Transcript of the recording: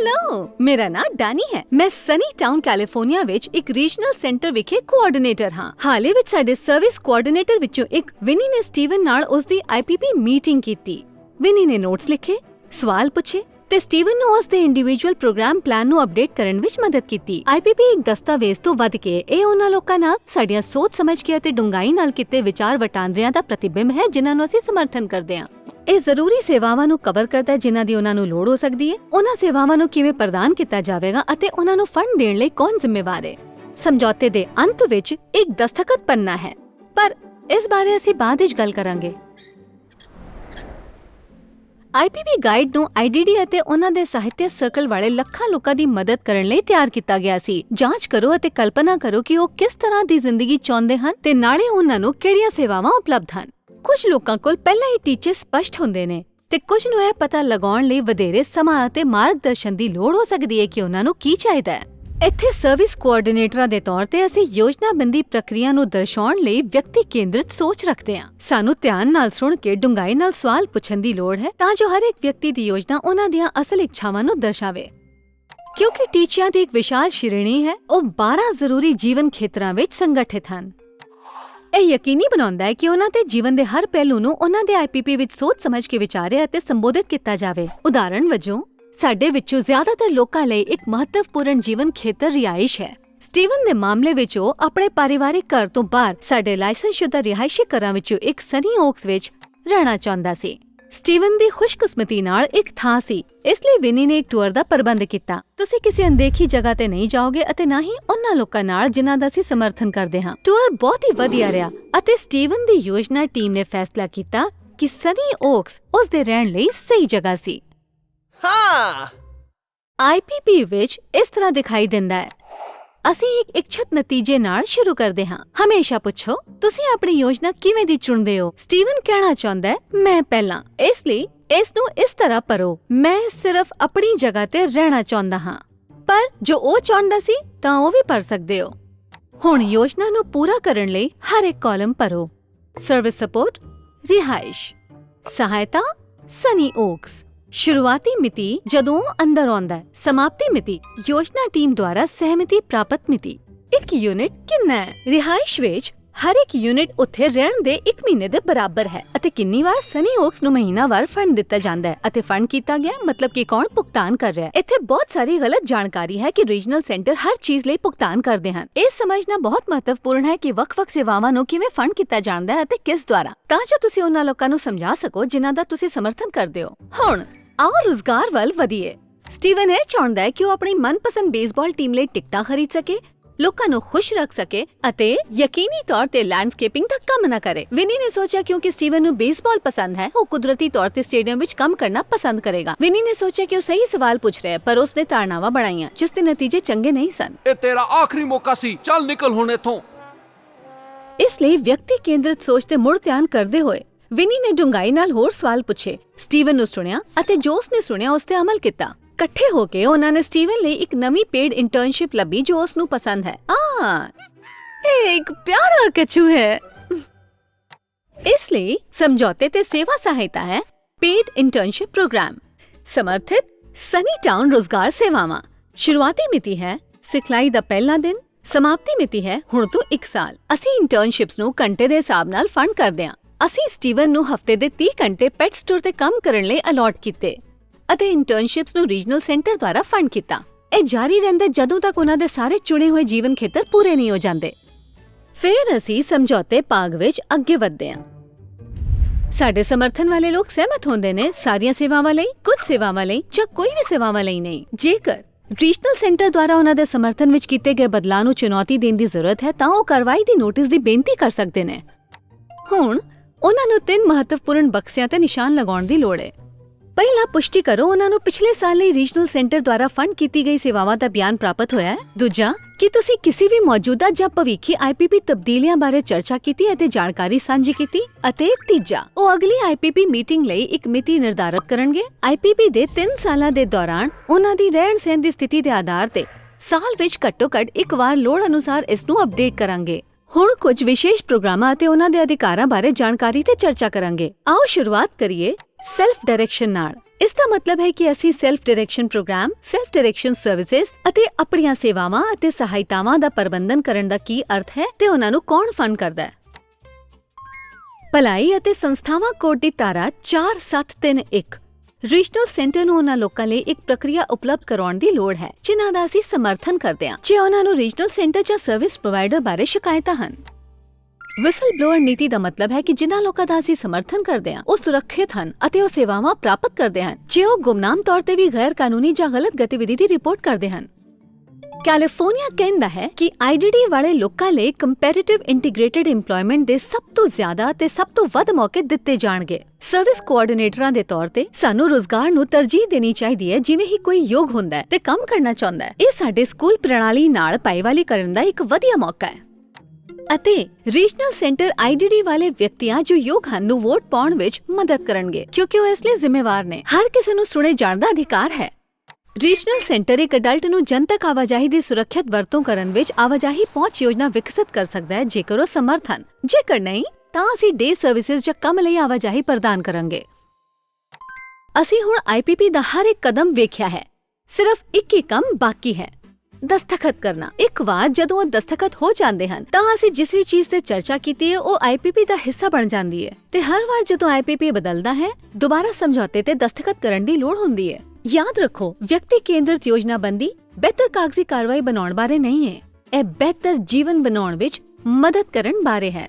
Hello ਮੇਰਾ ਨਾਮ ਡਾਨੀ ਹੈ। ਮੈਂ ਸਨੀ ਟਾਊਨ, ਕੈਲੀਫੋਰਨੀਆ ਵਿੱਚ ਇੱਕ ਰੀਜਨਲ ਸੈਂਟਰ ਵਿਖੇ ਕੋਆਰਡੀਨੇਟਰ ਹਾਂ। ਹਾਲੇ ਵਿੱਚ ਸਾਡੇ ਸਰਵਿਸ ਕੋਆਰਡੀਨੇਟਰ ਵਿੱਚੋਂ ਇੱਕ ਵਿਨੀ ਨੇ ਸਟੀਵਨ ਨਾਲ ਉਸ ਦੀ ਆਈਪੀਪੀ ਮੀਟਿੰਗ ਕੀਤੀ। ਵਿਨੀ ਨੇ ਨੋਟਸ ਲਿਖੇ, ਸਵਾਲ ਪੁੱਛੇ ਤੇ ਸਟੀਵਨ ਨੂੰ ਉਸ ਦੇ ਇੰਡੀਵਿਜੂਅਲ ਪ੍ਰੋਗਰਾਮ ਪਲਾਨ ਨੂੰ ਅਪਡੇਟ ਕਰਨ ਵਿੱਚ ਮਦਦ ਕੀਤੀ। ਆਈਪੀਪੀ ਇੱਕ ਦਸਤਾਵੇਜ਼ ਤੋਂ ਵੱਧ ਕੇ ਇਹ ਉਹਨਾਂ ਲੋਕਾਂ ਨਾਲ ਸਾਡੀਆਂ ਸੋਚ ਸਮਝ ਕੇ ਅਤੇ ਡੂੰਘਾਈ ਨਾਲ ਕੀਤੇ ਵਿਚਾਰ ਵਟਾਂਦਰਿਆਂ ਦਾ ਪ੍ਰਤੀਬਿੰਬ ਹੈ ਜਿਨ੍ਹਾਂ ਨੂੰ ਅਸੀਂ ਸਮਰਥਨ ਕਰਦੇ ਹਾਂ। ਇਹ ਜ਼ਰੂਰੀ ਸੇਵਾਵਾਂ ਨੂੰ ਕਵਰ ਕਰਦਾ ਹੈ ਜਿਨ੍ਹਾਂ ਦੀ ਉਹਨਾਂ ਨੂੰ ਲੋੜ ਹੋ ਸਕਦੀ ਹੈ। ਉਹਨਾਂ ਸੇਵਾਵਾਂ ਨੂੰ ਕਿਵੇਂ ਪ੍ਰਦਾਨ ਕੀਤਾ ਜਾਵੇਗਾ ਅਤੇ ਉਹਨਾਂ ਨੂੰ ਫੰਡ ਦੇਣ ਲਈ ਕੌਣ ਜ਼ਿੰਮੇਵਾਰ ਹੈ? ਸਮਝੌਤੇ ਦੇ ਅੰਤ ਵਿੱਚ ਇੱਕ ਦਸਤਖਤ ਪੰਨਾ ਹੈ। ਪਰ ਇਸ ਬਾਰੇ ਅਸੀਂ ਬਾਅਦ ਵਿੱਚ ਗੱਲ ਕਰਾਂਗੇ। ਆਈਪੀਪੀ ਗਾਈਡ ਨੂੰ ਆਈਡੀਡੀ ਅਤੇ ਉਹਨਾਂ ਦੇ ਸਾਹਿਤਿਆ ਸਰਕਲ ਵਾਲੇ ਲੱਖਾਂ ਲੋਕਾਂ ਦੀ ਮਦਦ ਕਰਨ ਲਈ ਤਿਆਰ ਕੀਤਾ ਗਿਆ ਸੀ। ਜਾਂਚ ਕਰੋ ਅਤੇ ਕਲਪਨਾ ਕਰੋ ਕਿ ਉਹ ਕਿਸ ਤਰ੍ਹਾਂ ਦੀ ਜ਼ਿੰਦਗੀ ਚਾਹੁੰਦੇ ਹਨ ਤੇ ਨਾਲੇ ਉਹਨਾਂ ਨੂੰ ਕਿਹੜੀਆਂ ਸੇਵਾਵਾਂ ਉਪਲਬਧ ਹਨ। ਕੁਝ ਲੋਕਾਂ ਕੋਲ ਪਹਿਲਾਂ ਹੀ ਟੀਚੇ ਸਪਸ਼ਟ ਹੁੰਦੇ ਨੇ ਤੇ ਕੁਝ ਨੂੰ ਇਹ ਪਤਾ ਲਗਾਉਣ ਲਈ ਵਧੇਰੇ ਸਮਾਂ ਅਤੇ ਮਾਰਗਦਰਸ਼ਨ ਦੀ ਲੋੜ ਹੋ ਸਕਦੀ ਹੈ ਕਿ ਉਹਨਾਂ ਨੂੰ ਕੀ ਚਾਹੀਦਾ ਹੈ। ਇੱਥੇ ਸਰਵਿਸ ਕੋਆਰਡੀਨੇਟਰਾਂ ਦੇ ਤੌਰ ਤੇ ਅਸੀਂ ਯੋਜਨਾਬੰਦੀ ਪ੍ਰਕਿਰਿਆ ਨੂੰ ਦਰਸਾਉਣ ਲਈ ਵਿਅਕਤੀ ਕੇਂਦਰਿਤ ਸੋਚ ਰੱਖਦੇ ਹਾਂ। ਸਾਨੂੰ ਧਿਆਨ ਨਾਲ ਸੁਣ ਕੇ ਡੂੰਘਾਈ ਨਾਲ ਸਵਾਲ ਪੁੱਛਣ ਦੀ ਲੋੜ ਹੈ ਤਾਂ ਜੋ ਹਰ ਇੱਕ ਵਿਅਕਤੀ ਦੀ ਯੋਜਨਾ ਉਹਨਾਂ ਦੀਆਂ ਅਸਲ ਇੱਛਾਵਾਂ ਨੂੰ ਦਰਸਾਵੇ। ਕਿਉਂਕਿ ਟੀਚਿਆਂ ਦੀ ਇੱਕ ਵਿਸ਼ਾਲ ਸ਼੍ਰੇਣੀ ਹੈ, ਉਹ 12 ਜ਼ਰੂਰੀ ਜੀਵਨ ਖੇਤਰਾਂ ਵਿੱਚ ਸੰਗਠਿਤ ਹਨ। ਇਹ ਯਕੀਨੀ ਬਣਾਉਂਦਾ ਹੈ ਕਿ ਉਹਨਾਂ ਦੇ ਜੀਵਨ ਦੇ ਹਰ ਪਹਿਲੂ ਨੂੰ ਉਹਨਾਂ ਦੇ ਆਈਪੀਪੀ ਵਿੱਚ ਸੋਚ ਸਮਝ ਕੇ ਵਿਚਾਰਿਆ ਅਤੇ ਸੰਬੋਧਿਤ ਕੀਤਾ ਜਾਵੇ। ਉਦਾਹਰਣ ਵਜੋਂ, ਸਾਡੇ ਵਿੱਚੋਂ ਜ਼ਿਆਦਾਤਰ ਲੋਕਾਂ ਲਈ ਇੱਕ ਮਹੱਤਵਪੂਰਨ ਜੀਵਨ ਖੇਤਰ ਰਿਹਾਇਸ਼ ਹੈ। ਸਟੀਵਨ ਦੇ ਮਾਮਲੇ ਵਿੱਚ ਉਹ ਆਪਣੇ ਪਰਿਵਾਰਿਕ ਘਰ ਤੋਂ ਬਾਹਰ ਸਾਡੇ ਲਾਇਸੈਂਸਸ਼ੁਦਾ ਰਿਹਾਇਸ਼ੀ ਘਰਾਂ ਵਿੱਚੋਂ ਇੱਕ ਸਨੀ ਓਕਸ ਵਿੱਚ ਰਹਿਣਾ ਚਾਹੁੰਦਾ ਸੀ। ਸਟੀਵਨ ਦੀ ਖੁਸ਼ਕਿਸਮਤੀ ਨਾਲ ਇੱਕ ਥਾਂ ਸੀ। ਇਸ ਲਈ ਵਿਨੀ ਨੇ ਇੱਕ ਟੂਰ ਦਾ ਪ੍ਰਬੰਧ ਕੀਤਾ। ਤੁਸੀਂ ਕਿਸੇ ਅਣਦੇਖੀ ਜਗ੍ਹਾ ਤੇ ਨਹੀਂ ਜਾਓਗੇ ਅਤੇ ਨਾ ਹੀ ਉਹਨਾਂ ਲੋਕਾਂ ਨਾਲ ਜਿਨ੍ਹਾਂ ਦਾ ਅਸੀਂ ਸਮਰਥਨ ਕਰਦੇ ਹਾਂ। ਟੂਰ ਬਹੁਤ ਹੀ ਵਧੀਆ ਰਿਹਾ ਅਤੇ ਸਟੀਵਨ ਦੀ ਯੋਜਨਾ ਟੀਮ ਨੇ ਫੈਸਲਾ ਕੀਤਾ ਕਿ ਸਨੀ ਓਕਸ ਉਸ ਦੇ ਰਹਿਣ ਲਈ ਸਹੀ ਜਗ੍ਹਾ ਸੀ। ਹਾਂ। ਆਈਪੀਪੀ ਵਿੱਚ ਇਸ ਤਰ੍ਹਾਂ ਦਿਖਾਈ ਦਿੰਦਾ ਹੈ। ਅਸੀਂ ਇੱਕ ਇੱਛਤ ਨਤੀਜੇ ਨਾਲ ਸ਼ੁਰੂ ਕਰਦੇ ਹਾਂ। ਹਮੇਸ਼ਾ ਪੁੱਛੋ, ਤੁਸੀਂ ਆਪਣੀ ਯੋਜਨਾ ਕਿਵੇਂ ਦੀ ਚੁਣਦੇ ਹੋ? ਸਟੀਵਨ ਕਹਿਣਾ ਚਾਹੁੰਦਾ ਹੈ, ਮੈਂ ਪਹਿਲਾਂ, ਇਸ ਲਈ ਇਸ ਨੂੰ ਇਸ ਤਰ੍ਹਾਂ ਪਰੋ ਮੈਂ ਸਿਰਫ ਆਪਣੀ ਜਗ੍ਹਾ ਤੇ ਰਹਿਣਾ ਚਾਹੁੰਦਾ ਹਾਂ। ਪਰ ਜੋ ਉਹ ਚਾਹੁੰਦਾ ਸੀ, ਤਾਂ ਉਹ ਵੀ ਭਰ ਸਕਦੇ ਹੋ। ਹੁਣ ਯੋਜਨਾ ਨੂੰ ਪੂਰਾ ਕਰਨ ਲਈ ਹਰ ਇੱਕ ਕਾਲਮ ਭਰੋ। ਸਰਵਿਸ ਸਪੋਰਟ ਰਿਹਾਇਸ਼। ਸਹਾਇਤਾ ਸਨੀ ਓਕਸ ਸ਼ੁਰੂਆਤੀ ਮਿਤੀ ਜਦੋਂ ਅੰਦਰ ਆਉਂਦਾ ਹੈ, ਸਮਾਪਤੀ ਮਿਤੀ, ਯੋਜਨਾ ਟੀਮ ਦੁਆਰਾ ਸਹਿਮਤੀ ਪ੍ਰਾਪਤ ਮਿਤੀ। ਇੱਕ ਯੂਨਿਟ ਕਿੰਨਾ ਹੈ? ਰਿਹਾਇਸ਼ ਵਿੱਚ ਹਰ ਇੱਕ ਯੂਨਿਟ ਉੱਥੇ ਰਹਿਣ ਦੇ 1 ਮਹੀਨੇ ਦੇ ਬਰਾਬਰ ਹੈ ਅਤੇ ਕਿੰਨੀ ਵਾਰ ਸਨੀ ਓਕਸ ਨੂੰ ਮਹੀਨਾਵਾਰ ਫੰਡ ਦਿੱਤਾ ਜਾਂਦਾ ਹੈ ਅਤੇ ਫੰਡ ਕੀਤਾ ਗਿਆ, ਮਤਲਬ ਕਿ ਕੌਣ ਭੁਗਤਾਨ ਕਰ ਰਿਹਾ ਹੈ। ਇੱਥੇ ਬਹੁਤ ਸਾਰੀ ਗਲਤ ਜਾਣਕਾਰੀ ਹੈ ਕਿ ਰੀਜਨਲ ਸੈਂਟਰ ਹਰ ਚੀਜ਼ ਲਈ ਭੁਗਤਾਨ ਕਰਦੇ ਹਨ। ਇਹ ਸਮਝਣਾ ਬਹੁਤ ਮਹੱਤਵਪੂਰਨ ਹੈ ਕਿ ਵੱਖ-ਵੱਖ ਸੇਵਾਵਾਂ ਨੂੰ ਕਿਵੇਂ ਫੰਡ ਕੀਤਾ ਜਾਂਦਾ ਹੈ ਅਤੇ ਕਿਸ ਦੁਆਰਾ। ਤਾਂ ਜੋ ਤੁਸੀਂ ਉਹਨਾਂ ਲੋਕਾਂ ਨੂੰ ਸਮਝਾ ਸਕੋ, ਜਿਨ੍ਹਾਂ ਦਾ ਤੁਸੀਂ ਸਮਰਥਨ ਕਰਦੇ ਹੋ। ਹੁਣ ਆਓ ਰੁਜ਼ਗਾਰ ਵੱਲ ਵਧੀਏ। ਸਟੀਵਨ ਇਹ ਚਾਹੁੰਦਾ ਹੈ ਕਿ ਉਹ ਆਪਣੀ ਮਨਪਸੰਦ ਬੇਸਬਾਲ ਟੀਮ ਲਈ ਟਿਕਟਾਂ ਖਰੀਦ ਸਕੇ ਲੋਕਾਂ ਨੂੰ ਖੁਸ਼ ਰੱਖ ਸਕੇ ਅਤੇ ਯਕੀਨੀ ਤੌਰ ਤੇ ਲੈਂਡਸਕੇਪਿੰਗ ਦਾ ਕੰਮ ਨਾ ਕਰੇ। ਵਿਨੀ ਨੇ ਸੋਚਿਆ ਕਿਉਂਕਿ ਸਟੀਵਨ ਨੂੰ ਬੇਸਬਾਲ ਪਸੰਦ ਹੈ ਉਹ ਕੁਦਰਤੀ ਤੌਰ ਤੇ ਸਟੇਡੀਅਮ ਵਿੱਚ ਕੰਮ ਕਰਨਾ ਪਸੰਦ ਕਰੇਗਾ। ਵਿਨੀ ਨੇ ਸੋਚਿਆ ਕਿ ਉਹ ਸਹੀ ਸਵਾਲ ਪੁੱਛ ਰਿਹਾ ਹੈ ਪਰ ਉਸਨੇ ਧਾਰਨਾਵਾਂ ਬਣਾਈਆਂ ਜਿਸ ਦੇ ਨਤੀਜੇ ਚੰਗੇ ਨਹੀਂ ਸਨ। ਇਹ ਤੇਰਾ ਆਖਰੀ ਮੌਕਾ ਸੀ ਚੱਲ ਨਿਕਲ ਹੁਣ ਇੱਥੋਂ। ਇਸ ਲਈ ਵਿਅਕਤੀ ਕੇਂਦਰਿਤ ਸੋਚ ਤੇ ਮੁੜ ਧਿਆਨ ਕਰਦੇ ਹੋਏ ਵਿਨੀ ਨੇ ਡੂੰਘਾਈ ਨਾਲ ਹੋਰ ਸਵਾਲ ਪੁੱਛੇ। ਸਟੀਵਨ ਨੂੰ ਸੁਣਿਆ ਅਤੇ ਜੋਸ ਨੇ ਸੁਣਿਆ ਉਸ ਤੇ ਅਮਲ ਕੀਤਾ। ਇਕੱਠੇ ਹੋ ਕੇ ਉਹਨਾਂ ਨੇ ਸਟੀਵਨ ਲਈ ਇੱਕ ਨਵੀਂ ਪੇਡ ਇੰਟਰਨਸ਼ਿਪ ਲੱਭੀ ਜੋ ਉਸ ਨੂੰ ਪਸੰਦ ਹੈ। ਆ ਇਹ ਇੱਕ ਪਿਆਰਾ ਕਚੂ ਹੈ। ਇਸ ਲਈ ਸਮਝੌਤੇ ਤੇ ਸੇਵਾ ਸਹਾਇਤਾ ਹੈ ਪੇਡ ਇੰਟਰਨਸ਼ਿਪ ਪ੍ਰੋਗਰਾਮ। ਸਮਰਥਿਤ ਸਨੀ ਟਾਊਨ ਰੋਜ਼ਗਾਰ ਸੇਵਾਵਾਂ। ਸ਼ੁਰੂਆਤੀ ਮਿਤੀ ਹੈ ਸਿਖਲਾਈ ਦਾ ਪਹਿਲਾ ਦਿਨ, ਸਮਾਪਤੀ ਮਿਤੀ ਹੈ ਹੁਣ ਤੋਂ 1 ਸਾਲ। ਅਸੀਂ ਇੰਟਰਨਸ਼ਿਪਸ ਨੂੰ ਘੰਟੇ ਦੇ ਹਿਸਾਬ ਨਾਲ ਫੰਡ ਕਰਦੇ ਹਾਂ। ਅਸੀਂ ਸਟੀਵਨ ਨੂੰ ਹਫ਼ਤੇ ਦੇ 30 ਘੰਟੇ ਪੈਟ ਸਟੋਰ ਤੇ ਕੰਮ ਕਰਨ ਲਈ ਅਲਾਟ ਕੀਤੇ ਅਤੇ ਇੰਟਰਨਸ਼ਿਪਸ ਨੂੰ ਰੀਜਨਲ ਸੈਂਟਰ ਦੁਆਰਾ ਫੰਡ ਕੀਤਾ। ਇਹ ਜਾਰੀ ਰਹਿੰਦਾ ਜਦੋਂ ਤੱਕ ਉਹਨਾਂ ਦੇ ਸਾਰੇ ਚੁਣੇ ਹੋਏ ਜੀਵਨ ਖੇਤਰ ਪੂਰੇ ਨਹੀਂ ਹੋ ਜਾਂਦੇ। ਫਿਰ ਅਸੀਂ ਸਮਝੌਤੇ ਭਾਗ ਵਿੱਚ ਅੱਗੇ ਵਧਦੇ ਹਾਂ। ਸਾਡੇ ਸਮਰਥਨ ਵਾਲੇ ਲੋਕ ਸਹਿਮਤ ਹੁੰਦੇ ਨੇ ਸਾਰੀਆਂ ਸੇਵਾਵਾਂ ਲਈ, ਕੁਝ ਸੇਵਾਵਾਂ ਲਈ ਜਾਂ ਕੋਈ ਵੀ ਸੇਵਾਵਾਂ ਲਈ ਨਹੀਂ। ਜੇਕਰ ਰੀਜਨਲ ਸੈਂਟਰ ਦੁਆਰਾ ਉਹਨਾਂ ਦੇ ਸਮਰਥਨ ਵਿੱਚ ਕੀਤੇ ਗਏ ਬਦਲਾਅ ਨੂੰ ਚੁਣੌਤੀ ਦੇਣ ਦੀ ਜ਼ਰੂਰਤ ਹੈ, ਤਾਂ ਉਹ ਕਾਰਵਾਈ ਦੀ ਨੋਟਿਸ ਦੀ ਬੇਨਤੀ ਕਰ ਸਕਦੇ ਨੇ। ਹੁਣ ਉਹਨਾਂ ਨੂੰ ਤਿੰਨ ਮਹੱਤਵਪੂਰਨ ਬਕਸਿਆਂ ਤੇ ਨਿਸ਼ਾਨ ਲਗਾਉਣ ਦੀ ਲੋੜ ਹੈ। ਪਹਿਲਾ ਪੁਸ਼ਟੀ ਕਰੋ, ਉਹਨਾਂ ਨੂੰ ਪਿਛਲੇ ਸਾਲ ਲਈ ਰੀਜਨਲ ਸੈਂਟਰ ਦੁਆਰਾ ਫੰਡ ਕੀਤੀ ਗਈ ਸੇਵਾਵਾਂ ਦਾ ਬਿਆਨ ਪ੍ਰਾਪਤ ਹੋਇਆ ਹੈ। ਦੂਜਾ, ਕਿ ਤੁਸੀਂ ਕਿਸੇ ਵੀ ਮੌਜੂਦਾ ਜਾਂ ਭਵਿੱਖੀ ਆਈਪੀਪੀ ਤਬਦੀਲੀਆਂ ਬਾਰੇ ਚਰਚਾ ਕੀਤੀ ਅਤੇ ਜਾਣਕਾਰੀ ਸਾਂਝੀ ਕੀਤੀ? ਅਤੇ ਤੀਜਾ, ਉਹ ਅਗਲੀ ਆਈਪੀਪੀ ਮੀਟਿੰਗ ਲਈ ਇੱਕ ਮਿਤੀ ਨਿਰਧਾਰਤ ਕਰਨਗੇ? ਆਈਪੀਪੀ ਦੇ 3 ਸਾਲਾਂ ਦੇ ਦੌਰਾਨ ਉਹਨਾਂ ਦੀ ਰਹਿਣ ਸਹਿਣ ਦੀ ਸਥਿਤੀ ਦੇ ਆਧਾਰ ਤੇ ਸਾਲ ਵਿੱਚ ਘੱਟੋ ਘੱਟ ਇੱਕ ਵਾਰ ਲੋੜ ਅਨੁਸਾਰ ਇਸ ਨੂੰ ਅਪਡੇਟ ਕਰਾਂਗੇ। ਹੁਣ ਕੁਝ ਵਿਸ਼ੇਸ਼ ਪ੍ਰੋਗਰਾਮਾਂ ਅਤੇ ਉਹਨਾਂ ਦੇ ਅਧਿਕਾਰਾਂ ਬਾਰੇ ਜਾਣਕਾਰੀ ਤੇ ਚਰਚਾ ਕਰਾਂਗੇ। ਆਓ ਸ਼ੁਰੂਆਤ ਕਰੀਏ ਸੈਲਫ ਡਾਇਰੈਕਸ਼ਨ ਨਾਲ। ਇਸ ਦਾ ਮਤਲਬ ਹੈ ਕਿ ਅਸੀਂ self direction programme self direction services ਅਤੇ ਆਪਣੀਆਂ ਸੇਵਾਵਾਂ ਅਤੇ ਸਹਾਇਤਾਵਾਂ ਦਾ ਪ੍ਰਬੰਧਨ ਕਰਨ ਦਾ ਕੀ ਅਰਥ ਹੈ ਤੇ ਉਹਨਾਂ ਨੂੰ ਕੌਣ ਫੰਡ ਕਰਦਾ ਹੈ। ਭਲਾਈ ਅਤੇ ਸੰਸਥਾਵਾਂ ਕੋਡ ਦੀ ਧਾਰਾ 4731 ਰੀਜਨਲ ਸੈਂਟਰ ਨੂੰ ਉਹਨਾਂ ਲੋਕਾਂ ਲਈ ਇੱਕ ਪ੍ਰਕਿਰਿਆ ਉਪਲਬਧ ਕਰਾਉਣ ਦੀ ਲੋੜ ਹੈ, ਜਿਨ੍ਹਾਂ ਦਾ ਅਸੀਂ ਸਮਰਥਨ ਕਰਦੇ ਹਾਂ। ਜੇ ਉਹਨਾਂ ਨੂੰ ਰੀਜਨਲ ਸੈਂਟਰ ਜਾਂ ਸਰਵਿਸ ਪ੍ਰੋਵਾਈਡਰ ਬਾਰੇ ਸ਼ਿਕਾਇਤਾਂ ਹਨ। ਵਿਸਲ ਬਲੋਅਰ ਨੀਤੀ ਦਾ ਮਤਲਬ ਹੈ ਕਿ ਜਿਨ੍ਹਾਂ ਲੋਕਾਂ ਦਾ ਅਸੀਂ ਸਮਰਥਨ ਕਰਦੇ ਹਾਂ, ਉਹ ਸੁਰੱਖਿਅਤ ਹਨ ਅਤੇ ਉਹ ਸੇਵਾਵਾਂ ਪ੍ਰਾਪਤ ਕਰਦੇ ਹਨ। ਜੇ ਉਹ ਗੁਮਨਾਮ ਤੌਰ ਤੇ ਵੀ ਗੈਰ ਕਾਨੂੰਨੀ ਜਾਂ ਗਲਤ ਗਤੀਵਿਧੀ ਦੀ ਰਿਪੋਰਟ ਕਰਦੇ ਹਨ ਕੈਲੀਫੋਰਨੀਆ ਕਹਿੰਦਾ ਹੈ ਕਿ ਆਈਡੀਡੀ ਵਾਲੇ ਲੋਕਾਂ ਲਈ ਕੰਪੈਰੀਟਿਵ ਇੰਟੀਗ੍ਰੇਟਿਡ EMPLOYMENT ਦੇ ਸਭ ਤੋਂ ਜ਼ਿਆਦਾ ਤੇ ਸਭ ਤੋਂ ਵੱਧ ਮੌਕੇ ਦਿੱਤੇ ਜਾਣਗੇ। ਸਰਵਿਸ ਕੋਆਰਡੀਨੇਟਰਾਂ ਦੇ ਤੌਰ ਤੇ ਸਾਨੂੰ ਰੋਜ਼ਗਾਰ ਨੂੰ ਤਰਜੀਹ ਦੇਣੀ ਚਾਹੀਦੀ ਹੈ, ਜਿਵੇਂ ਹੀ ਕੋਈ ਯੋਗ ਹੁੰਦਾ ਹੈ ਤੇ ਕੰਮ ਕਰਨਾ ਚਾਹੁੰਦਾ ਹੈ। ਇਹ ਸਾਡੇ ਸਕੂਲ ਪ੍ਰਣਾਲੀ ਨਾਲ ਪਾਈਵਾਲੀ ਕਰਨ ਦਾ ਇੱਕ ਵਧੀਆ ਮੌਕਾ ਹੈ। ਅਤੇ ਰੀਜਨਲ ਸੈਂਟਰ ਆਈਡੀਡੀ ਵਾਲੇ ਵਿਅਕਤੀਆਂ ਜੋ ਯੋਗ ਹਨ ਨੂੰ ਵੋਟ ਪਾਉਣ ਵਿੱਚ ਮਦਦ ਕਰਨਗੇ, ਕਿਉਂਕਿ ਉਹ ਇਸ ਲਈ ਜ਼ਿੰਮੇਵਾਰ ਨੇ। ਹਰ ਕਿਸੇ ਨੂੰ ਸੁਣੇ ਜਾਣ ਦਾ ਅਧਿਕਾਰ ਹੈ। ਰੀਜਨਲ ਸੈਂਟਰ ਇੱਕ ਅਡਲਟ ਨੂੰ ਜਨਤਕ ਆਵਾਜਾਈ ਦੀ ਸੁਰੱਖਿਅਤ ਵਰਤੋਂ ਕਰਨ ਵਿੱਚ ਆਵਾਜਾਈ ਪਹੁੰਚ ਯੋਜਨਾ ਵਿਕਸਿਤ ਕਰ ਸਕਦਾ ਹੈ, ਜੇਕਰ ਉਹ ਸਮਰਥ ਹਨ ਜੇਕਰ ਨਹੀਂ, ਤਾਂ ਅਸੀਂ ਡੇ ਸਰਵਿਸਿਜ਼ ਜਾਂ ਕੰਮ ਲਈ ਆਵਾਜਾਈ ਪ੍ਰਦਾਨ ਕਰਾਂਗੇ। ਅਸੀਂ ਹੁਣ ਆਈਪੀਪੀ ਦਾ ਹਰ ਇੱਕ ਕਦਮ ਵੇਖਿਆ ਹੈ। ਸਿਰਫ ਇੱਕ ਹੀ ਕੰਮ ਬਾਕੀ ਹੈ। ਦਸਤਖਤ ਕਰਨਾ। ਇੱਕ ਵਾਰ ਜਦੋਂ ਉਹ ਦਸਤਖਤ ਹੋ ਜਾਂਦੇ ਹਨ, ਤਾਂ ਅਸੀਂ ਜਿਸ ਵੀ ਚੀਜ਼ ਤੇ ਚਰਚਾ ਕੀਤੀ ਹੈ, ਉਹ ਆਈਪੀਪੀ ਦਾ ਹਿੱਸਾ ਬਣ ਜਾਂਦੀ ਹੈ। ਤੇ ਹਰ ਵਾਰ ਜਦੋਂ ਆਈਪੀਪੀ ਬਦਲਦਾ ਹੈ, ਦੁਬਾਰਾ ਸਮਝੌਤੇ ਤੇ ਦਸਤਖਤ ਕਰਨ ਦੀ ਲੋੜ ਹੁੰਦੀ ਹੈ। ਯਾਦ ਰੱਖੋ, ਵਿਅਕਤੀ ਕੇਂਦਰਿਤ ਯੋਜਨਾਬੰਦੀ ਬਿਹਤਰ ਕਾਗਜ਼ੀ ਕਾਰਵਾਈ ਬਣਾਉਣ ਬਾਰੇ ਨਹੀਂ ਹੈ। ਇਹ ਬਿਹਤਰ ਜੀਵਨ ਬਣਾਉਣ ਵਿੱਚ ਮਦਦ ਕਰਨ ਬਾਰੇ ਹੈ।